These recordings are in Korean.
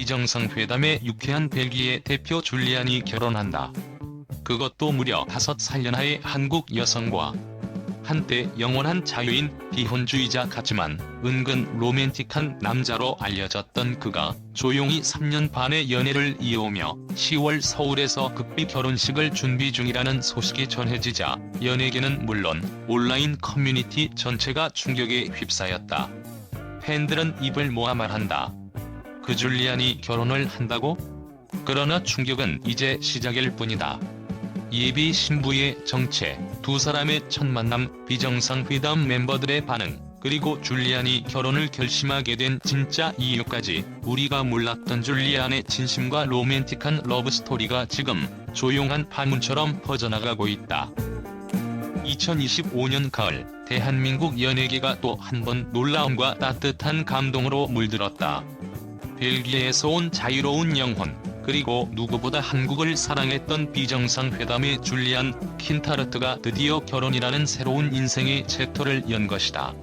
비정상회담에 유쾌한 벨기에 대표 줄리안이 결혼한다. 그것도 무려 5살 연하의 한국 여성과 한때 영원한 자유인 비혼주의자 같지만 은근 로맨틱한 남자로 알려졌던 그가 조용히 3년 반의 연애를 이어오며 10월 서울에서 극비 결혼식을 준비 중이라는 소식이 전해지자 연예계는 물론 온라인 커뮤니티 전체가 충격에 휩싸였다. 팬들은 입을 모아 말한다. 그 줄리안이 결혼을 한다고? 그러나 충격은 이제 시작일 뿐이다. 예비 신부의 정체, 두 사람의 첫 만남, 비정상 회담 멤버들의 반응, 그리고 줄리안이 결혼을 결심하게 된 진짜 이유까지 우리가 몰랐던 줄리안의 진심과 로맨틱한 러브스토리가 지금 조용한 파문처럼 퍼져나가고 있다. 2025년 가을, 대한민국 연예계가 또 한 번 놀라움과 따뜻한 감동으로 물들었다. 벨기에에서 온 자유로운 영혼, 그리고 누구보다 한국을 사랑했던 비정상회담의 줄리안 킨타르트가 드디어 결혼이라는 새로운 인생의 챕터를 연 것이다.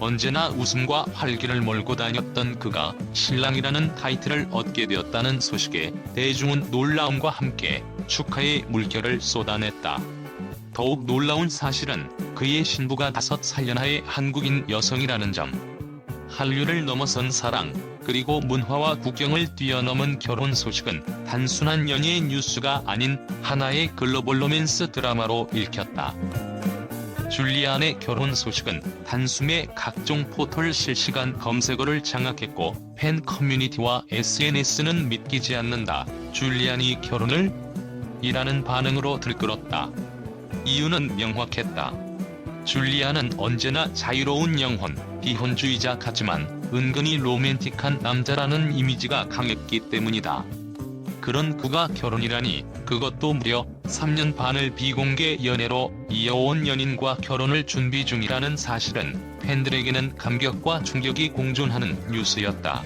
언제나 웃음과 활기를 몰고 다녔던 그가 신랑이라는 타이틀을 얻게 되었다는 소식에 대중은 놀라움과 함께 축하의 물결을 쏟아냈다. 더욱 놀라운 사실은 그의 신부가 5살 연하의 한국인 여성이라는 점. 한류를 넘어선 사랑, 그리고 문화와 국경을 뛰어넘은 결혼 소식은 단순한 연예의 뉴스가 아닌 하나의 글로벌 로맨스 드라마로 읽혔다. 줄리안의 결혼 소식은 단숨에 각종 포털 실시간 검색어를 장악했고 팬 커뮤니티와 SNS는 믿기지 않는다. 줄리안이 결혼을? 이라는 반응으로 들끓었다. 이유는 명확했다. 줄리안은 언제나 자유로운 영혼, 비혼주의자 같지만 은근히 로맨틱한 남자라는 이미지가 강했기 때문이다. 그런 그가 결혼이라니 그것도 무려 3년 반을 비공개 연애로 이어온 연인과 결혼을 준비 중이라는 사실은 팬들에게는 감격과 충격이 공존하는 뉴스였다.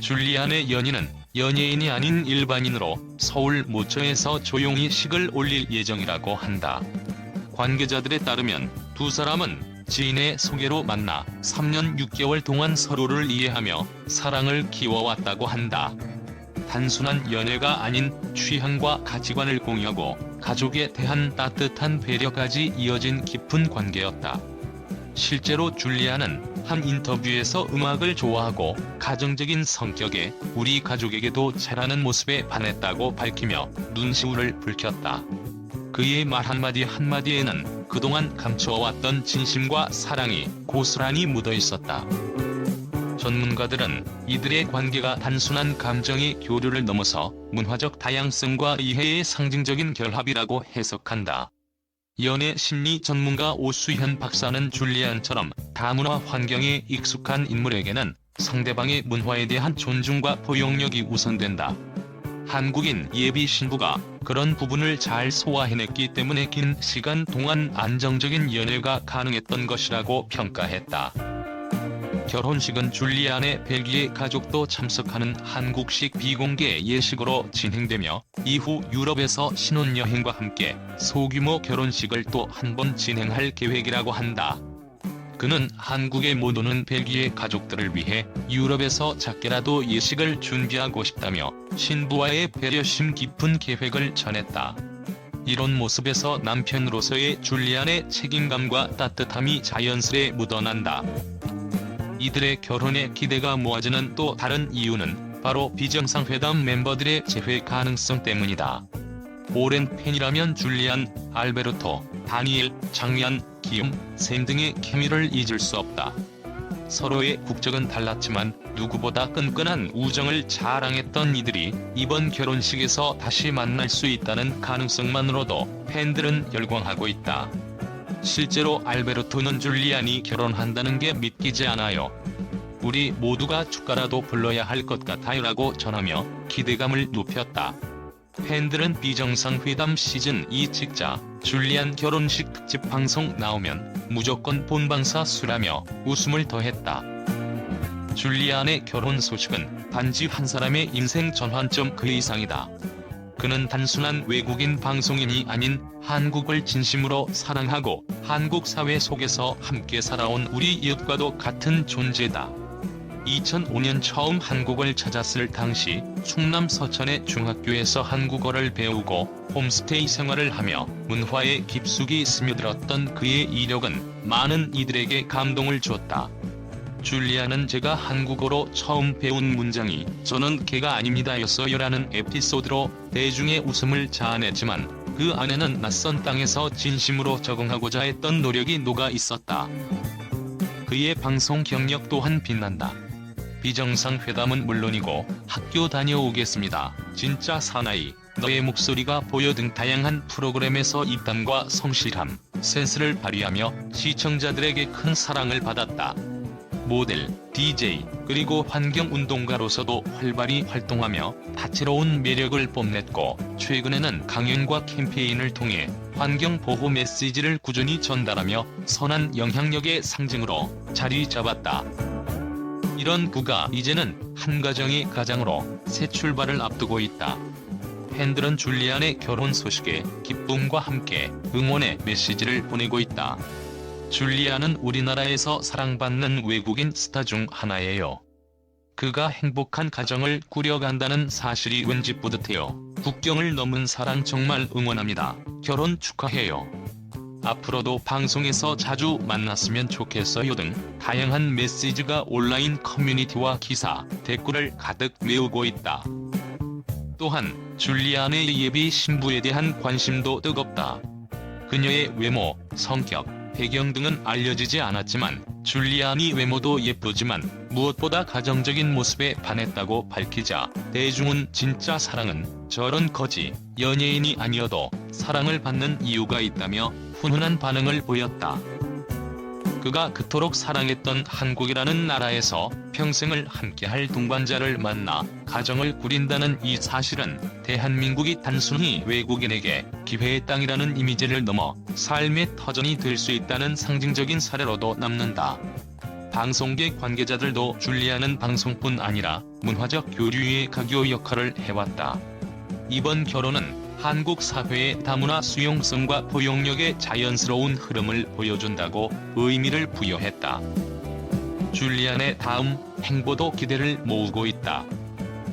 줄리안의 연인은 연예인이 아닌 일반인으로 서울 모처에서 조용히 식을 올릴 예정이라고 한다. 관계자들에 따르면 두 사람은 지인의 소개로 만나 3년 6개월 동안 서로를 이해하며 사랑을 키워왔다고 한다. 단순한 연애가 아닌 취향과 가치관을 공유하고 가족에 대한 따뜻한 배려까지 이어진 깊은 관계였다. 실제로 줄리아는 한 인터뷰에서 음악을 좋아하고 가정적인 성격에 우리 가족에게도 잘하는 모습에 반했다고 밝히며 눈시울을 붉혔다. 그의 말 한마디 한마디에는 그동안 감춰왔던 진심과 사랑이 고스란히 묻어 있었다. 전문가들은 이들의 관계가 단순한 감정의 교류를 넘어서 문화적 다양성과 이해의 상징적인 결합이라고 해석한다. 연애 심리 전문가 오수현 박사는 줄리안처럼 다문화 환경에 익숙한 인물에게는 상대방의 문화에 대한 존중과 포용력이 우선된다. 한국인 예비 신부가 그런 부분을 잘 소화해냈기 때문에 긴 시간 동안 안정적인 연애가 가능했던 것이라고 평가했다. 결혼식은 줄리안의 벨기에 가족도 참석하는 한국식 비공개 예식으로 진행되며 이후 유럽에서 신혼여행과 함께 소규모 결혼식을 또 한 번 진행할 계획이라고 한다. 그는 한국에 못 오는 벨기에 가족들을 위해 유럽에서 작게라도 예식을 준비하고 싶다며 신부와의 배려심 깊은 계획을 전했다. 이런 모습에서 남편으로서의 줄리안의 책임감과 따뜻함이 자연스레 묻어난다. 이들의 결혼에 기대가 모아지는 또 다른 이유는 바로 비정상회담 멤버들의 재회 가능성 때문이다. 오랜 팬이라면 줄리안, 알베르토, 다니엘, 장미안, 기욤, 샘 등의 케미를 잊을 수 없다. 서로의 국적은 달랐지만 누구보다 끈끈한 우정을 자랑했던 이들이 이번 결혼식에서 다시 만날 수 있다는 가능성만으로도 팬들은 열광하고 있다. 실제로 알베르토는 줄리안이 결혼한다는 게 믿기지 않아요. 우리 모두가 축가라도 불러야 할 것 같아요 라고 전하며 기대감을 높였다. 팬들은 비정상회담 시즌2 직자 줄리안 결혼식 특집 방송 나오면 무조건 본방사 수라며 웃음을 더했다. 줄리안의 결혼 소식은 단지 한 사람의 인생 전환점 그 이상이다. 그는 단순한 외국인 방송인이 아닌 한국을 진심으로 사랑하고 한국 사회 속에서 함께 살아온 우리 이웃과도 같은 존재다. 2005년 처음 한국을 찾았을 당시 충남 서천의 중학교에서 한국어를 배우고 홈스테이 생활을 하며 문화에 깊숙이 스며들었던 그의 이력은 많은 이들에게 감동을 줬다. 줄리아는 제가 한국어로 처음 배운 문장이 저는 개가 아닙니다였어요라는 에피소드로 대중의 웃음을 자아냈지만 그 안에는 낯선 땅에서 진심으로 적응하고자 했던 노력이 녹아 있었다. 그의 방송 경력 또한 빛난다. 비정상 회담은 물론이고 학교 다녀오겠습니다. 진짜 사나이, 너의 목소리가 보여 등 다양한 프로그램에서 입담과 성실함, 센스를 발휘하며 시청자들에게 큰 사랑을 받았다. 모델, DJ, 그리고 환경운동가로서도 활발히 활동하며 다채로운 매력을 뽐냈고 최근에는 강연과 캠페인을 통해 환경보호 메시지를 꾸준히 전달하며 선한 영향력의 상징으로 자리 잡았다. 이런 그가 이제는 한 가정의 가장으로 새 출발을 앞두고 있다. 팬들은 줄리안의 결혼 소식에 기쁨과 함께 응원의 메시지를 보내고 있다. 줄리아는 우리나라에서 사랑받는 외국인 스타 중 하나예요. 그가 행복한 가정을 꾸려간다는 사실이 왠지 뿌듯해요. 국경을 넘은 사랑 정말 응원합니다. 결혼 축하해요. 앞으로도 방송에서 자주 만났으면 좋겠어요 등 다양한 메시지가 온라인 커뮤니티와 기사, 댓글을 가득 메우고 있다. 또한 줄리안의 예비 신부에 대한 관심도 뜨겁다. 그녀의 외모, 성격, 배경 등은 알려지지 않았지만 줄리안이 외모도 예쁘지만 무엇보다 가정적인 모습에 반했다고 밝히자 대중은 진짜 사랑은 저런 거지 연예인이 아니어도 사랑을 받는 이유가 있다며 훈훈한 반응을 보였다. 그가 그토록 사랑했던 한국이라는 나라에서 평생을 함께할 동반자를 만나 가정을 꾸린다는 이 사실은 대한민국이 단순히 외국인에게 기회의 땅이라는 이미지를 넘어 삶의 터전이 될 수 있다는 상징적인 사례로도 남는다. 방송계 관계자들도 줄리아는 방송뿐 아니라 문화적 교류의 가교 역할을 해왔다. 이번 결혼은 한국 사회의 다문화 수용성과 포용력의 자연스러운 흐름을 보여준다고 의미를 부여했다. 줄리안의 다음 행보도 기대를 모으고 있다.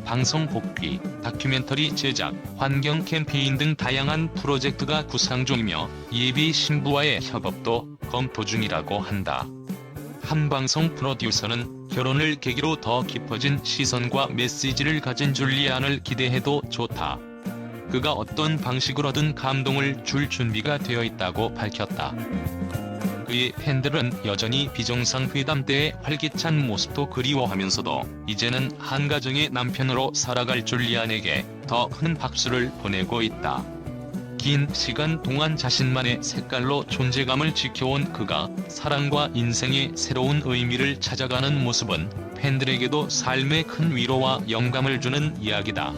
방송 복귀, 다큐멘터리 제작, 환경 캠페인 등 다양한 프로젝트가 구상 중이며 예비 신부와의 협업도 검토 중이라고 한다. 한 방송 프로듀서는 결혼을 계기로 더 깊어진 시선과 메시지를 가진 줄리안을 기대해도 좋다. 그가 어떤 방식으로든 감동을 줄 준비가 되어 있다고 밝혔다. 그의 팬들은 여전히 비정상 회담 때의 활기찬 모습도 그리워하면서도 이제는 한 가정의 남편으로 살아갈 줄리안에게 더 큰 박수를 보내고 있다. 긴 시간 동안 자신만의 색깔로 존재감을 지켜온 그가 사랑과 인생의 새로운 의미를 찾아가는 모습은 팬들에게도 삶의 큰 위로와 영감을 주는 이야기다.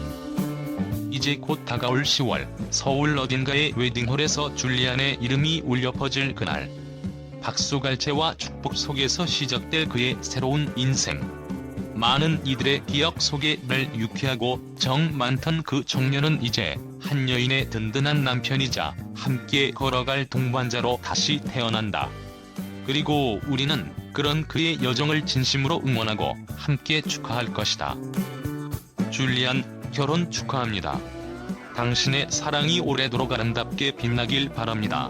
이제 곧 다가올 10월 서울 어딘가의 웨딩홀에서 줄리안의 이름이 울려 퍼질 그날 박수갈채와 축복 속에서 시작될 그의 새로운 인생 많은 이들의 기억 속에 늘 유쾌하고 정 많던 그 청년은 이제 한 여인의 든든한 남편이자 함께 걸어갈 동반자로 다시 태어난다. 그리고 우리는 그런 그의 여정을 진심으로 응원하고 함께 축하할 것이다. 줄리안 결혼 축하합니다. 당신의 사랑이 오래도록 아름답게 빛나길 바랍니다.